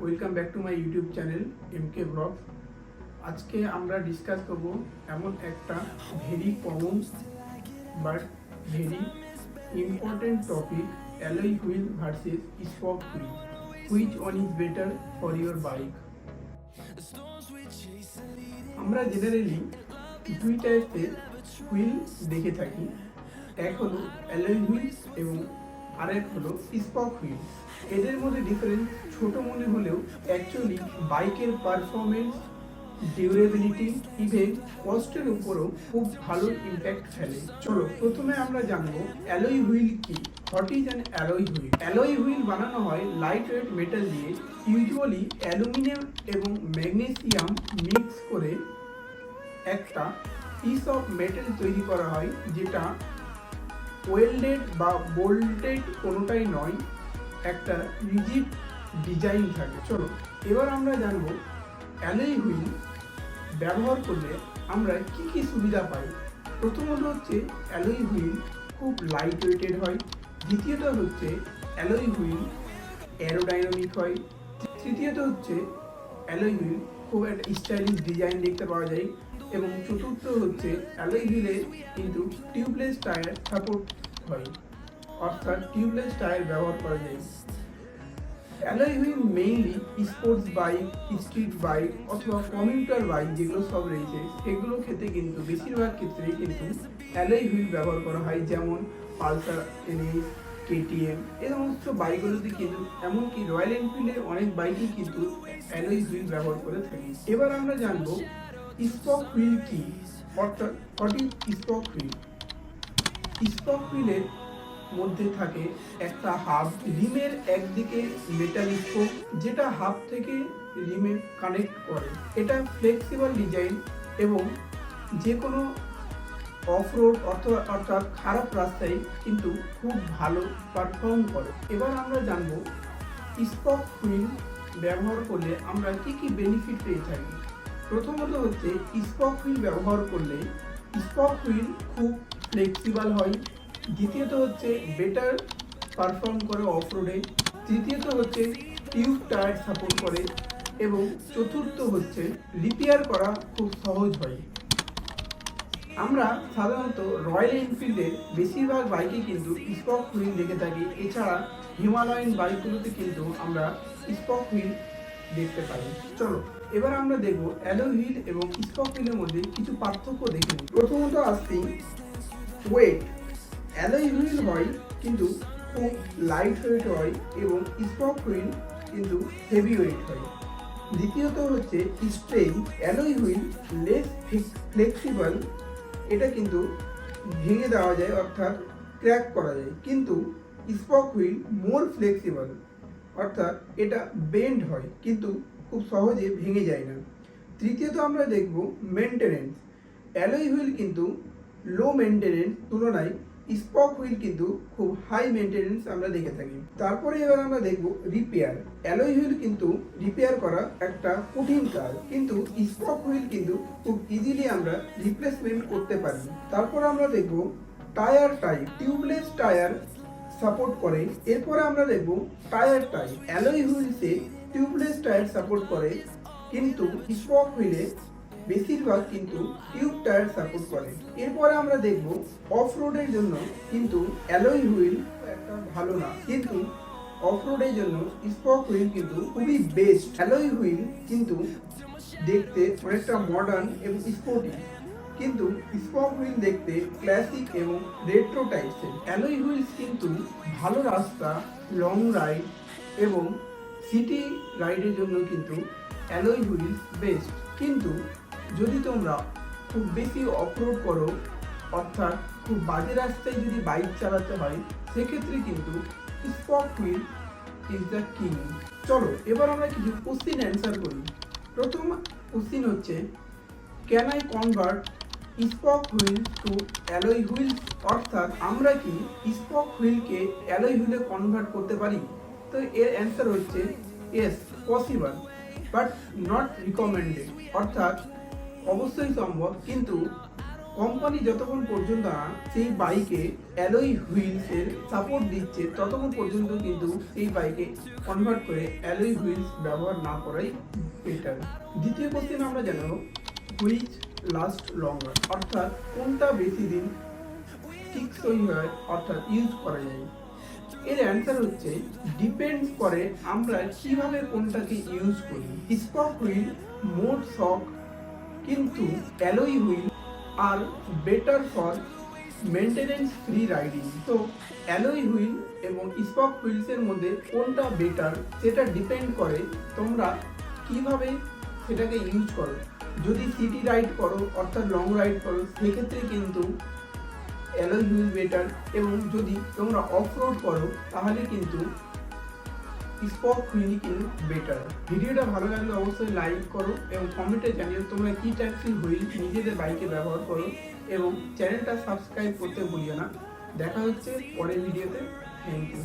Welcome back to my YouTube channel M K blog আজকে আমরা discuss করব এমন একটা very common but very important topic alloy wheel versus spoke wheel which one is better for your bike আমরা generally দুই টাইপের wheel দেখে থাকি। এক হলো অ্যালয় হুইল এবং আরেক হলো স্পক হুইল এদের মধ্যে ডিফারেন্স ছোট মনে হলেও অ্যাকচুয়ালি বাইকের পারফরমেন্স ডিউরেবিলিটি ইভেন কস্টের উপরও খুব ভালো ইম্প্যাক্ট ফেলে। চলো, প্রথমে আমরা জানব অ্যালয় হুইল কি? What is an alloy wheel alloy wheel বানানো হয় লাইট ওয়েট মেটাল দিয়ে। ইউজুয়ালি অ্যালুমিনিয়াম এবং ম্যাগনেসিয়াম মিক্স করে একটা পিস অফ মেটাল তৈরি করা হয়, যেটা ওয়েল্ডেড বা বোল্টেড কোনোটাই নয়, একটা রিজিড ডিজাইন থাকে। চলো, এবার আমরা জানব অ্যালয় হুইল ব্যবহার করলে আমরা কি কি সুবিধা পাই। প্রথমত হচ্ছে অ্যালয় হুইল খুব লাইট ওয়েটেড হয়। দ্বিতীয়ত হচ্ছে অ্যালয় হুইল অ্যারোডাইনামিক হয়। তৃতীয়ত হচ্ছে অ্যালয় হুইল খুব একটা স্টাইলিশ ডিজাইন দেখতে পাওয়া যায়। এবং চতুর্থ হচ্ছে অ্যালয় হুইলে কিন্তু টিউবলেস টায়ার সাপোর্ট হয়। অর্থাৎ টিউবলেস টায়ার ব্যবহার করা যায়। Alloy wheel mainly sports bike street bike অথবা কমিউটার বাইক যেগুলো সব রয়েছে, সেগুলো ক্ষেত্রে কিন্তু বেশিরভাগ ক্ষেত্রেই কিন্তু অ্যালয় হুইল ব্যবহার করা হয়, যেমন পালসার এনএস কেটিএম, এ সমস্ত বাইকগুলোতে কিন্তু, এমনকি রয়্যাল এনফিল্ডের অনেক বাইকই কিন্তু অ্যালয় হুইল ব্যবহার করে থাকি। এবার আমরা জানব স্পক হুইল কি অর্থাৎ ইজ স্পক হুইল স্পক হুইলের মধ্যে থাকে একটা হাব রিমের একদিকে মেটাল স্পোক যেটা হাব থেকে রিমে কানেক্ট করে। এটা ফ্লেক্সিবল ডিজাইন এবং যে কোনো অফ রোড অথবা অর্থাৎ খারাপ রাস্তায় কিন্তু খুব ভালো পারফর্ম করে। এবার আমরা জানব স্পক হুইল ব্যবহার করলে আমরা কি কি বেনিফিট পেয়ে থাকি। প্রথমত হচ্ছে স্পক হুইল ব্যবহার করলে স্পক হুইল খুব ফ্লেক্সিবল হয়। দ্বিতীয়ত হচ্ছে বেটার পারফর্ম করে অফ রোডে তৃতীয়ত হচ্ছে টিউব টায়ার সাপোর্ট করে এবং চতুর্থ হচ্ছে রিপেয়ার করা খুব সহজ হয়। আমরা সাধারণত রয়্যাল এনফিল্ডের বেশিরভাগ বাইকে কিন্তু স্পক হুইল দেখে থাকি। এছাড়া হিমালয়ান বাইকগুলোতে কিন্তু আমরা স্পক হুইল দেখতে পাই চলো, এবার আমরা দেখব অ্যালো হুইল এবং স্পক হুইলের মধ্যে কিছু পার্থক্য দেখে নিই। প্রথমত আসছি ওয়েট অ্যালয় হুইল হয় কিন্তু খুব লাইট ওয়েট হয় এবং স্পক হুইল কিন্তু হেভি ওয়েট হয়। দ্বিতীয়ত হচ্ছে strain alloy wheel less flexible এটা কিন্তু ভেঙে দেওয়া যায় অর্থাৎ ক্র্যাক করা যায়। কিন্তু স্পক হুইল মোর ফ্লেক্সিবল অর্থাৎ এটা বেন্ড হয়, কিন্তু খুব সহজে ভেঙে যায় না। তৃতীয়ত আমরা দেখব মেনটেনেন্স অ্যালয় হুইল কিন্তু লো মেনটেনেন্স তুলনায় স্পক হুইল কিন্তু খুব হাই মেনটেনেন্স আমরা দেখে থাকি। তারপরে এবার আমরা দেখব রিপেয়ার অ্যালয় হুইল কিন্তু রিপেয়ার করা একটা কঠিন কাজ, কিন্তু স্পক হুইল কিন্তু খুব ইজিলি আমরা রিপ্লেসমেন্ট করতে পারি। তারপর আমরা দেখব tyre type tubeless tyre support করে। এরপরে আমরা দেখব টায়ার টাইপ অ্যালয় হুইলসে টিউবলেস টায়ার সাপোর্ট করে, কিন্তু স্পক হুইলে বেশিরভাগ কিন্তু টিউব টায়ার সাপোর্ট করে। এরপরে আমরা দেখব অফ রোডের জন্য কিন্তু অ্যালয় হুইল একটা ভালো না। কিন্তু অফ রোডের জন্য স্পক হুইল কিন্তু খুবই বেস্ট অ্যালয় হুইল কিন্তু দেখতে অনেকটা মডার্ন এবং স্পোর্টি কিন্তু স্পক হুইল দেখতে ক্লাসিক এবং রেট্রো টাইপসের অ্যালোই হুইলস কিন্তু ভালো রাস্তা লং রাইড এবং সিটি রাইডের জন্য কিন্তু অ্যালোই হুইলস বেস্ট কিন্তু যদি তোমরা খুব বেশি অফরোড করো, অর্থাৎ খুব বাজে রাস্তায় যদি বাইক চালাতে হয়, সেক্ষেত্রে কিন্তু spoke wheel is the king চলো, এবার আমরা কিছু কোশ্চিন অ্যান্সার করি। প্রথম কোশ্চিন হচ্ছে can I convert spoke wheel to alloy wheel, অর্থাৎ আমরা কি স্পক হুইলকে অ্যালয় হুইলে কনভার্ট করতে পারি? তো এর অ্যান্সার হচ্ছে yes possible but not recommended অর্থাৎ অবশ্যই সম্ভব, কিন্তু কোম্পানি যতক্ষণ পর্যন্ত না সেই বাইকে অ্যালয় হুইলসের সাপোর্ট দিচ্ছে, ততক্ষণ পর্যন্ত কিন্তু সেই বাইকে কনভার্ট করে অ্যালয় হুইলস ব্যবহার না করাই বেটার দ্বিতীয় কোশ্চেন আমরা জানাব হুইচ লাস্ট লঙ্গার অর্থাৎ কোনটা বেশি দিন টিকসই হয়, অর্থাৎ ইউজ করা যায় এর অ্যান্সার হচ্ছে ডিপেন্ড করে আমরা কীভাবে কোনটাকে ইউজ করি। স্পক হুইল মোড শক কিন্তু alloy wheel R better for maintenance free riding তো অ্যালোই হুইল এবং স্পক হুইলসের মধ্যে কোনটা বেটার সেটা ডিপেন্ড করে তোমরা কীভাবে সেটাকে ইউজ করো। যদি সিটি রাইড করো, অর্থাৎ লং রাইড করো, সেক্ষেত্রে কিন্তু অ্যালোই হুইল বেটার এবং যদি তোমরা অফ রোড করো, তাহলে কিন্তু স্পক হুইল কিন্তু বেটার ভিডিওটা ভালো লাগলে অবশ্যই লাইক করো এবং কমেন্টে জানিও তোমরা কি ট্যাক্সি হুইল নিজেদের বাইকে ব্যবহার করো এবং চ্যানেলটা সাবস্ক্রাইব করতে ভুলিও না। দেখা হচ্ছে পরের ভিডিওতে থ্যাংক ইউ